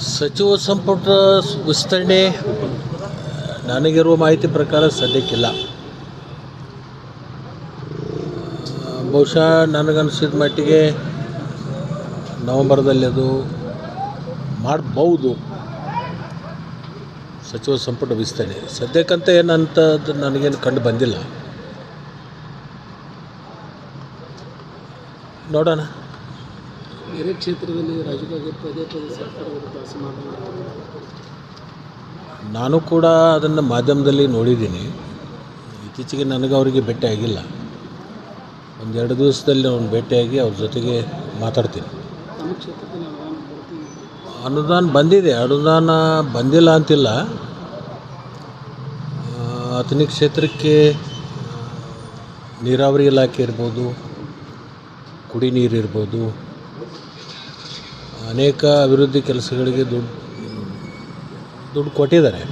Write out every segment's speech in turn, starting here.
ಸಚಿವ ಸಂಪುಟ ವಿಸ್ತರಣೆ, ನನಗಿರುವ ಮಾಹಿತಿ ಪ್ರಕಾರ ಸದ್ಯಕ್ಕಿಲ್ಲ. ಬಹುಶಃ ನನಗನ್ಸಿದ ಮಟ್ಟಿಗೆ ನವಂಬರ್ದಲ್ಲಿ ಅದು ಮಾಡಬಹುದು ಸಚಿವ ಸಂಪುಟ ವಿಸ್ತರಣೆ. ಸದ್ಯಕ್ಕಂತ ಏನಂತದ್ದು ನನಗೇನು ಕಂಡು ಬಂದಿಲ್ಲ. ನೋಡೋಣ. ಬೇರೆ ಕ್ಷೇತ್ರದಲ್ಲಿ ರಾಜಕೀಯ ಪದೇ ಪದೇ ಸರ್ಕಾರ ವಿರುದ್ಧ ನಾನು ಕೂಡ ಅದನ್ನು ಮಾಧ್ಯಮದಲ್ಲಿ ನೋಡಿದ್ದೀನಿ. ಇತ್ತೀಚೆಗೆ ನನಗೆ ಅವರಿಗೆ ಭೇಟಿಯಾಗಿಲ್ಲ ಒಂದೆರಡು ದಿವಸದಲ್ಲಿ ಅವ್ನು ಭೇಟಿಯಾಗಿ ಅವ್ರ ಜೊತೆಗೆ ಮಾತಾಡ್ತೀನಿ. ಅನುದಾನ ಬಂದಿದೆ. ಅನುದಾನ ಬಂದಿಲ್ಲ ಅಂತಿಲ್ಲ. ಆ, ಅಥಣಿ ಕ್ಷೇತ್ರಕ್ಕೆ ನೀರಾವರಿ ಇಲಾಖೆ ಇರ್ಬೋದು ಕುಡಿ ನೀರು ಇರ್ಬೋದು. ಅನೇಕ ಅಭಿವೃದ್ಧಿ ಕೆಲಸಗಳಿಗೆ ದುಡ್ಡು ದುಡ್ಡು ಕೊಟ್ಟಿದ್ದಾರೆ.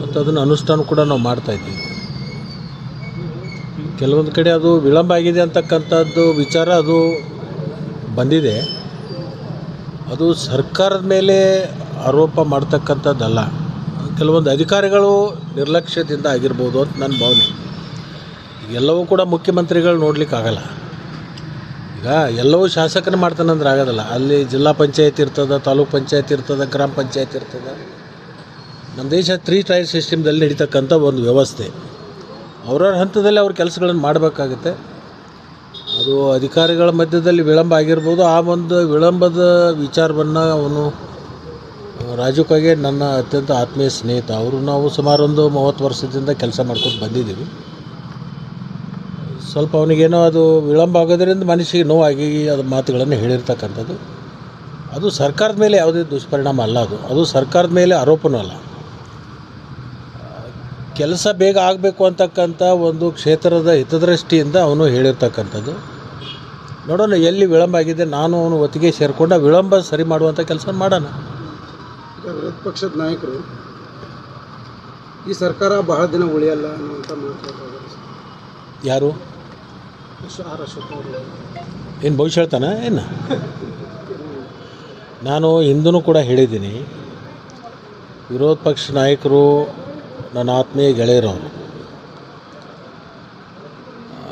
ಮತ್ತು ಅದನ್ನು ಅನುಷ್ಠಾನ ಕೂಡ ನಾವು ಮಾಡ್ತಾಯಿದ್ದೀವಿ ಕೆಲವೊಂದು ಕಡೆ ಅದು ವಿಳಂಬ ಆಗಿದೆ ಅಂತಕ್ಕಂಥದ್ದು ವಿಚಾರ ಅದು ಬಂದಿದೆ. ಅದು ಸರ್ಕಾರದ ಮೇಲೆ ಆರೋಪ ಮಾಡ್ತಕ್ಕಂಥದ್ದಲ್ಲ. ಕೆಲವೊಂದು ಅಧಿಕಾರಿಗಳು ನಿರ್ಲಕ್ಷ್ಯದಿಂದ ಆಗಿರ್ಬೋದು ಅಂತ ನನ್ನ ಭಾವನೆ. ಎಲ್ಲವೂ ಕೂಡ ಮುಖ್ಯಮಂತ್ರಿಗಳು ನೋಡ್ಲಿಕ್ಕಾಗಲ್ಲ. ಈಗ ಎಲ್ಲವೂ ಶಾಸಕನ ಮಾಡ್ತಾನಂದ್ರೆ ಆಗೋದಲ್ಲ. ಅಲ್ಲಿ ಜಿಲ್ಲಾ ಪಂಚಾಯತ್ ಇರ್ತದೆ, ತಾಲೂಕ್ ಪಂಚಾಯತ್ ಇರ್ತದೆ, ಗ್ರಾಮ ಪಂಚಾಯತ್ ಇರ್ತದೆ. ನಮ್ಮ ದೇಶ ತ್ರೀ ಟೈರ್ ಸಿಸ್ಟಮ್ದಲ್ಲಿ ನಡೀತಕ್ಕಂಥ ಒಂದು ವ್ಯವಸ್ಥೆ. ಅವ್ರವ್ರ ಹಂತದಲ್ಲಿ ಅವ್ರ ಕೆಲಸಗಳನ್ನು ಮಾಡಬೇಕಾಗುತ್ತೆ. ಅದು ಅಧಿಕಾರಿಗಳ ಮಧ್ಯದಲ್ಲಿ ವಿಳಂಬ ಆಗಿರ್ಬೋದು. ಆ ಒಂದು ವಿಳಂಬದ ವಿಚಾರವನ್ನು ಅವನು, ರಾಜು ಕಾಗೆ ನನ್ನ ಅತ್ಯಂತ ಆತ್ಮೀಯ ಸ್ನೇಹಿತ. ಅವರು ನಾವು ಸುಮಾರೊಂದು ಮೂವತ್ತು ವರ್ಷದಿಂದ ಕೆಲಸ ಮಾಡ್ಕೊಂಡು ಬಂದಿದ್ದೀವಿ. ಸ್ವಲ್ಪ ಅವನಿಗೇನೋ ಅದು ವಿಳಂಬ ಆಗೋದ್ರಿಂದ ಮನಸ್ಸಿಗೆ ನೋವಾಗಿ ಅದು ಮಾತುಗಳನ್ನು ಹೇಳಿರ್ತಕ್ಕಂಥದ್ದು. ಅದು ಸರ್ಕಾರದ ಮೇಲೆ ಯಾವುದೇ ದುಷ್ಪರಿಣಾಮ ಅಲ್ಲ ಅದು. ಅದು ಸರ್ಕಾರದ ಮೇಲೆ ಆರೋಪನೂ ಅಲ್ಲ. ಕೆಲಸ ಬೇಗ ಆಗಬೇಕು ಅಂತಕ್ಕಂಥ ಒಂದು ಕ್ಷೇತ್ರದ ಹಿತದೃಷ್ಟಿಯಿಂದ ಅವನು ಹೇಳಿರ್ತಕ್ಕಂಥದ್ದು. ನೋಡೋಣ ಎಲ್ಲಿ ವಿಳಂಬ ಆಗಿದೆ ನಾನು ಅವನು ಒತ್ತಿಗೆ ಸೇರಿಕೊಂಡು ವಿಳಂಬ ಸರಿ ಮಾಡುವಂಥ ಕೆಲಸ ಮಾಡೋಣ. ವಿರೋಧ ಪಕ್ಷದ ನಾಯಕರು ಈ ಸರ್ಕಾರ ಬಹಳ ದಿನ ಉಳಿಯಲ್ಲ ಅನ್ನುವಂಥ ಮಾತಾಡ್ತಾರೆ ಯಾರು? ಏನು ಭವಿಷ್ಯ ಹೇಳ್ತಾನೆ? ಏನು? ನಾನು ಹಿಂದೂ ಕೂಡ ಹೇಳಿದ್ದೀನಿ. ವಿರೋಧ ಪಕ್ಷ ನಾಯಕರು ನನ್ನ ಆತ್ಮೀಯ ಗೆಳೆಯರವರು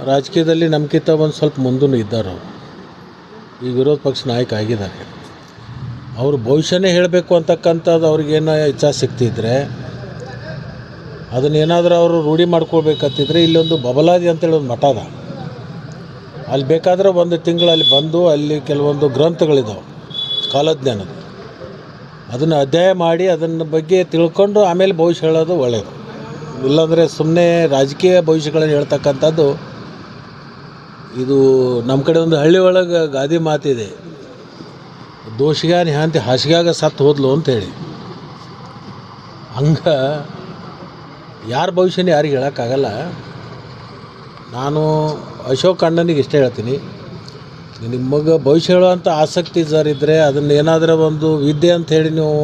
ರಾಜಕೀಯದಲ್ಲಿ ನಮ್ಕಿಂತ ಒಂದು ಸ್ವಲ್ಪ ಮುಂದೂ ಇದ್ದಾರೆ ಅವರು. ಈ ವಿರೋಧ ಪಕ್ಷ ನಾಯಕ ಆಗಿದ್ದಾರೆ. ಅವರು ಭವಿಷ್ಯನೇ ಹೇಳಬೇಕು ಅಂತಕ್ಕಂಥದ್ದು ಅವ್ರಿಗೇನೋ ಇಚ್ಛಾ ಸಿಗ್ತಿದ್ರೆ ಅದನ್ನೇನಾದರೂ ಅವರು ರೂಢಿ ಮಾಡ್ಕೊಳ್ಬೇಕಂತಿದ್ರೆ ಇಲ್ಲೊಂದು ಬಬಲಾದಿ ಅಂತೇಳಿ ಒಂದು ಮಠ ಅದ. ಅಲ್ಲಿ ಬೇಕಾದರೆ ಒಂದು ತಿಂಗಳಲ್ಲಿ ಬಂದು ಅಲ್ಲಿ ಕೆಲವೊಂದು ಗ್ರಂಥಗಳಿದ್ದಾವೆ ಕಾಲಜ್ಞಾನದ ಅದನ್ನು ಅಧ್ಯಯನ ಮಾಡಿ ಅದನ್ನ ಬಗ್ಗೆ ತಿಳ್ಕೊಂಡು ಆಮೇಲೆ ಭವಿಷ್ಯ ಹೇಳೋದು ಒಳ್ಳೆಯದು ಇಲ್ಲಾಂದರೆ ಸುಮ್ಮನೆ ರಾಜಕೀಯ ಭವಿಷ್ಯಗಳನ್ನು ಹೇಳ್ತಕ್ಕಂಥದ್ದು, ಇದು ನಮ್ಮ ಕಡೆ ಒಂದು ಹಳ್ಳಿ ಒಳಗೆ ಗಾದಿ ಮಾತಿದೆ ದೋಷಿಗ ನಿಹಾಂತಿ ಹಾಸಿಗ್ಯಾಗ ಸತ್ತು ಹೋದ್ಲು ಅಂತೇಳಿ ಹಂಗೆ ಯಾರ ಭವಿಷ್ಯನ ಯಾರಿಗೆ ಹೇಳೋಕ್ಕಾಗಲ್ಲ. ನಾನು ಅಶೋಕ್ ಅಣ್ಣನಿಗೆ ಇಷ್ಟ ಹೇಳ್ತೀನಿ. ನಿಮಗೆ ಭವಿಷ್ಯ ಹೇಳುವಂಥ ಆಸಕ್ತಿ ಸರ್ ಇದ್ದರೆ ಅದನ್ನು ಏನಾದರೂ ಒಂದು ವಿದ್ಯೆ ಅಂತ ಹೇಳಿ ನೀವು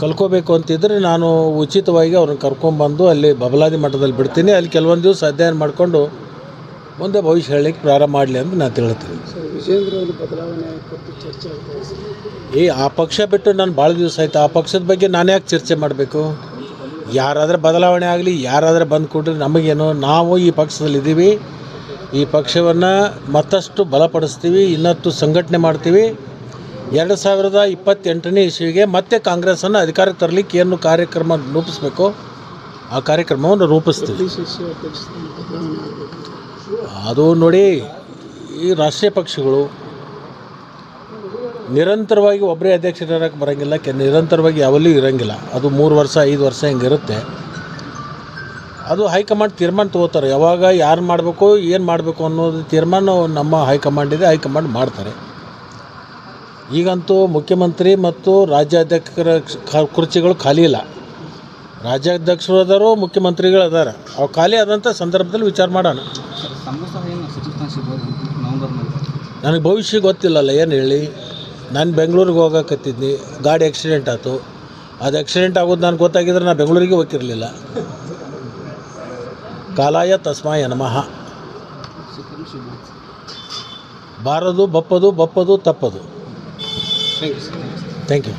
ಕಲ್ಕೋಬೇಕು ಅಂತಿದ್ರೆ ನಾನು ಉಚಿತವಾಗಿ ಅವ್ರನ್ನ ಕರ್ಕೊಂಬಂದು ಅಲ್ಲಿ ಬಬಲಾದಿ ಮಠದಲ್ಲಿ ಬಿಡ್ತೀನಿ. ಅಲ್ಲಿ ಕೆಲವೊಂದು ದಿವಸ ಅಧ್ಯಯನ ಮಾಡಿಕೊಂಡು ಮುಂದೆ ಭವಿಷ್ಯ ಹೇಳಲಿಕ್ಕೆ ಪ್ರಾರಂಭ ಮಾಡಲಿ ಅಂತ ನಾನು ತಿಳ್ತೀನಿ. ಈ ಏ ಆ ಪಕ್ಷ ಬಿಟ್ಟು ನಾನು ಭಾಳ ದಿವಸ ಆಯ್ತು. ಆ ಪಕ್ಷದ ಬಗ್ಗೆ ನಾನು ಯಾಕೆ ಚರ್ಚೆ ಮಾಡಬೇಕು? ಯಾರಾದರೆ ಬದಲಾವಣೆ ಆಗಲಿ ಯಾರಾದರೆ ಬಂದು ಕೊಟ್ಟರೆ ನಮಗೇನು ನಾವು ಈ ಪಕ್ಷದಲ್ಲಿದ್ದೀವಿ ಈ ಪಕ್ಷವನ್ನು ಮತ್ತಷ್ಟು ಬಲಪಡಿಸ್ತೀವಿ ಇನ್ನಷ್ಟು ಸಂಘಟನೆ ಮಾಡ್ತೀವಿ. ಎರಡು ಸಾವಿರದ ಇಪ್ಪತ್ತೆಂಟನೇ ಇಸ್ವಿಗೆ ಮತ್ತೆ ಕಾಂಗ್ರೆಸ್ಸನ್ನು ಅಧಿಕಾರಕ್ಕೆ ತರಲಿಕ್ಕೆ ಏನು ಕಾರ್ಯಕ್ರಮ ರೂಪಿಸ್ಬೇಕು? ಆ ಕಾರ್ಯಕ್ರಮವನ್ನು ರೂಪಿಸ್ತೀವಿ. ಅದು ನೋಡಿ ಈ ರಾಷ್ಟ್ರೀಯ ಪಕ್ಷಗಳು ನಿರಂತರವಾಗಿ ಒಬ್ಬರೇ ಅಧ್ಯಕ್ಷರಾಗಕ್ಕೆ ಬರೋಂಗಿಲ್ಲ ಕೆ ನಿರಂತರವಾಗಿ ಯಾವಲ್ಲೂ ಇರೋಂಗಿಲ್ಲ. ಅದು ಮೂರು ವರ್ಷ ಐದು ವರ್ಷ ಹಿಂಗಿರುತ್ತೆ. ಅದು ಹೈಕಮಾಂಡ್ ತೀರ್ಮಾನ ತಗೋತಾರೆ. ಯಾವಾಗ ಯಾರು ಮಾಡಬೇಕು ಏನು ಮಾಡಬೇಕು ಅನ್ನೋದು ತೀರ್ಮಾನ ನಮ್ಮ ಹೈಕಮಾಂಡ್ ಇದೆ ಹೈಕಮಾಂಡ್ ಮಾಡ್ತಾರೆ. ಈಗಂತೂ ಮುಖ್ಯಮಂತ್ರಿ ಮತ್ತು ರಾಜ್ಯಾಧ್ಯಕ್ಷರ ಕುರ್ಚಿಗಳು ಖಾಲಿ ಇಲ್ಲ. ರಾಜ್ಯಾಧ್ಯಕ್ಷರು ಅದಾರು ಮುಖ್ಯಮಂತ್ರಿಗಳು ಅದಾರ. ಅವು ಖಾಲಿ ಆದಂಥ ಸಂದರ್ಭದಲ್ಲಿ ವಿಚಾರ ಮಾಡೋಣ. ನನಗೆ ಭವಿಷ್ಯ ಗೊತ್ತಿಲ್ಲಲ್ಲ ಏನು ಹೇಳಿ? ನಾನು ಬೆಂಗಳೂರಿಗೆ ಹೋಗಕತ್ತಿದ್ನಿ ಗಾಡಿ ಆಕ್ಸಿಡೆಂಟ್ ಆಯ್ತು ಅದು ಆಕ್ಸಿಡೆಂಟ್ ಆಗೋದು ನಾನು ಗೊತ್ತಾಗಿದ್ರೆ ನಾನು ಬೆಂಗಳೂರಿಗೆ ಹೋಗಿರಲಿಲ್ಲ ಕಾಲಾಯ ತಸ್ಮಾಯ ನಮಃ. ಬಾರದು ಬಪ್ಪದು ಬಪ್ಪದು ತಪ್ಪದು. Thank you sir thank you